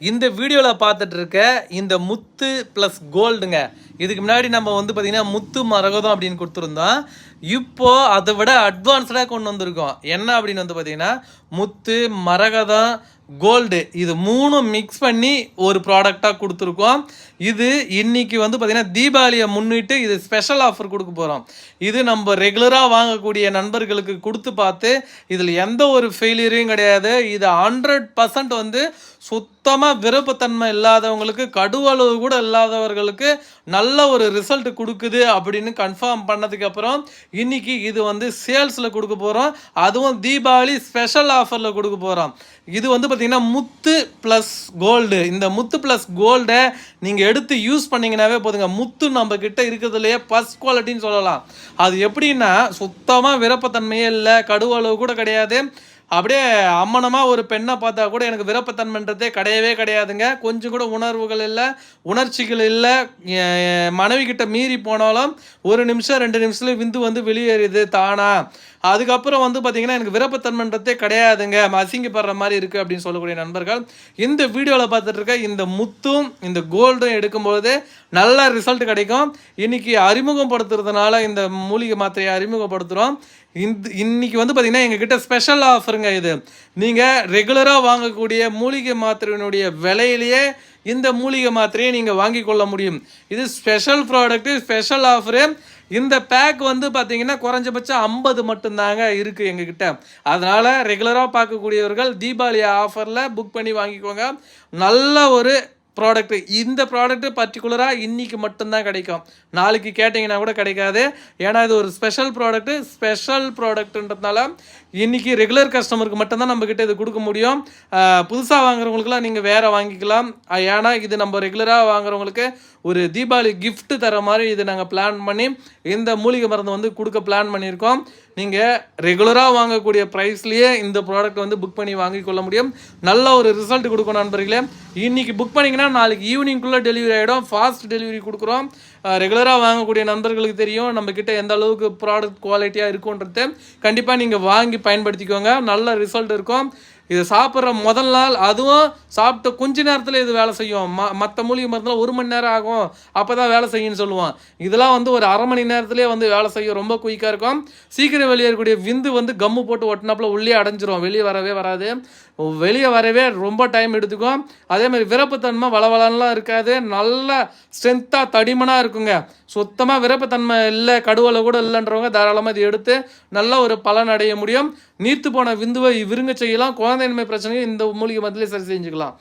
இந்த வீடியோவில் பார்த்துட்டு இருக்க இந்த முத்து ப்ளஸ் கோல்டுங்க இதுக்கு முன்னாடி நம்ம வந்து பார்த்திங்கன்னா முத்து மரகதம் அப்படின்னு கொடுத்துருந்தோம். இப்போது அதை விட அட்வான்ஸ்டாக கொண்டு வந்திருக்கோம். என்ன அப்படின்னு வந்து பார்த்திங்கன்னா முத்து மரகதம் கோல்டு இது மூணும் மிக்ஸ் பண்ணி ஒரு ப்ராடக்டாக கொடுத்துருக்கோம். இது இன்னைக்கு வந்து பார்த்திங்கன்னா தீபாவளியை முன்னிட்டு இது ஸ்பெஷல் ஆஃபர் கொடுக்க போகிறோம் இது நம்ம ரெகுலராக வாங்கக்கூடிய நண்பர்களுக்கு கொடுத்து பார்த்து இதில் எந்த ஒரு ஃபெயிலியரையும் கிடையாது. இது ஹண்ட்ரட் பர்சன்ட் வந்து சுத்தமாக விருப்பத்தன்மை இல்லாதவங்களுக்கு கடுவளவு கூட இல்லாதவர்களுக்கு நல்ல ஒரு ரிசல்ட் கொடுக்குது அப்படின்னு கன்ஃபார்ம் பண்ணதுக்கப்புறம் இன்றைக்கி இன்னைக்கு இது வந்து சேல்ஸில் கொடுக்க போகிறோம் அதுவும் தீபாவளி ஸ்பெஷல் ஆஃபரில் கொடுக்க போகிறோம் இது வந்து பார்த்திங்கன்னா முத்து ப்ளஸ் கோல்டு இந்த முத்து ப்ளஸ் கோல்டை நீங்கள் எடுத்து யூஸ் பண்ணீங்கன்னாவே போதுங்க. முத்து நம்ம கிட்ட இருக்கிறதுலையே ஃபஸ்ட் குவாலிட்டின்னு சொல்லலாம். அது எப்படின்னா சுத்தமாக விருப்பத்தன்மையே இல்லை கடுவளவு கூட கிடையாது. அப்படியே அம்மனமாக ஒரு பெண்ணை பார்த்தா கூட எனக்கு விருப்பத்தன்மைன்றதே கிடையவே கிடையாதுங்க. கொஞ்சம் கூட உணர்வுகள் இல்லை உணர்ச்சிகள் இல்லை. மனைவி கிட்ட மீறி போனாலும் ஒரு நிமிஷம் ரெண்டு நிமிஷத்துல விந்து வந்து வெளியேறுது தானா? அதுக்கப்புறம் வந்து பார்த்திங்கன்னா எனக்கு விருப்பத்தன்மைன்றதே கிடையாதுங்க. அசிங்கப்படுற மாதிரி இருக்குது அப்படின்னு சொல்லக்கூடிய நண்பர்கள் இந்த வீடியோவில் பார்த்துட்டு இருக்க இந்த முத்தும் இந்த கோல்டும் எடுக்கும்பொழுது நல்ல ரிசல்ட் கிடைக்கும். இன்றைக்கி அறிமுகப்படுத்துறதுனால இந்த மூலிகை மாத்திரையை அறிமுகப்படுத்துகிறோம் இந்த இன்றைக்கி வந்து பார்த்தீங்கன்னா எங்ககிட்ட ஸ்பெஷல் ஆஃபருங்க இது. நீங்கள் ரெகுலராக வாங்கக்கூடிய மூலிகை மாத்திரையினுடைய விலையிலேயே இந்த மூலிகை மாத்திரையை நீங்கள் வாங்கி கொள்ள முடியும். இது ஸ்பெஷல் ப்ராடக்ட்டு ஸ்பெஷல் ஆஃபரு இந்த பேக் வந்து பார்த்தீங்கன்னா குறைஞ்சபட்சம் ஐம்பது மட்டும்தாங்க இருக்குது எங்ககிட்ட. அதனால் ரெகுலராக பார்க்கக்கூடியவர்கள் தீபாவளி ஆஃபரில் புக் பண்ணி வாங்கிக்கோங்க. நல்ல ஒரு ப்ராடக்ட் இந்த ப்ராடக்ட் பர்டிகுலராக இன்றைக்கி மட்டும்தான் கிடைக்கும். நாளைக்கு கேட்டிங்கன்னா கூட கிடைக்காது. ஏன்னா இது ஒரு ஸ்பெஷல் ப்ராடக்ட்டு ஸ்பெஷல் ப்ராடக்ட்ன்றதுனால இன்றைக்கி ரெகுலர் கஸ்டமருக்கு மட்டும்தான் நம்மக்கிட்ட இது கொடுக்க முடியும். புதுசாக வாங்குறவங்களுக்குலாம் நீங்கள் வேறு வாங்கிக்கலாம். ஏன்னா இது நம்ம ரெகுலராக வாங்குறவங்களுக்கு ஒரு தீபாவளி கிஃப்ட் தர மாதிரி இது நாங்கள் பிளான் பண்ணி இந்த மூலிகை மருந்து வந்து கொடுக்க பிளான் பண்ணியிருக்கோம். நீங்கள் ரெகுலராக வாங்கக்கூடிய ப்ரைஸ்லேயே இந்த ப்ராடக்ட் வந்து புக் பண்ணி வாங்கி கொள்ள முடியும். நல்ல ஒரு ரிசல்ட் கொடுக்கும் நண்பர்களே. இன்றைக்கி புக் பண்ணிங்கன்னா நாளைக்கு ஈவினிங்குள்ளே டெலிவரி ஆகிடும் ஃபாஸ்ட் டெலிவரி கொடுக்குறோம். ரெகுலராக வாங்கக்கூடிய நண்பர்களுக்கு தெரியும். நம்மக்கிட்ட எந்த அளவுக்கு ப்ராடக்ட் குவாலிட்டியாக இருக்குன்றது கண்டிப்பாக நீங்கள் வாங்கி பயன்படுத்திக்கோங்க. நல்ல ரிசல்ட் இருக்கும். இதை சாப்பிட்ற முதல் நாள் அதுவும் சாப்பிட்ட கொஞ்ச நேரத்தில் இது வேலை செய்யும். ம மற்ற மூலிகை மருந்துலாம் ஒரு மணி நேரம் ஆகும். அப்போ தான் வேலை செய்யும்னு சொல்லுவான். இதெல்லாம் வந்து ஒரு அரை மணி நேரத்திலே வந்து வேலை செய்யும். ரொம்ப குயிக்காக இருக்கும். சீக்கிரம் வெளியேறக்கூடிய விந்து வந்து கம்மு போட்டு ஒட்டினாப்புல உள்ளே அடைஞ்சிரும். வெளியே வரவே வராது. வெளியே வரவே ரொம்ப டைம் எடுத்துக்கும். அதே மாதிரி விரப்புத்தன்மை வளவளன்லாம் இருக்காது. நல்ல ஸ்ட்ரென்த்தாக தடிமனாக இருக்கும் இருக்குங்க. சுத்தமாக விருப்பத்தன்மை இல்லை கடுவலை கூட இல்லைன்றவங்க தாராளமாக இது எடுத்து நல்ல ஒரு பலன் அடைய முடியும். நீர்த்து போன விந்துவை விருங்க செய்யலாம். குழந்தையின்மை பிரச்சனையும் இந்த மூலிகை மருந்துலேயே சரி செஞ்சுக்கலாம்.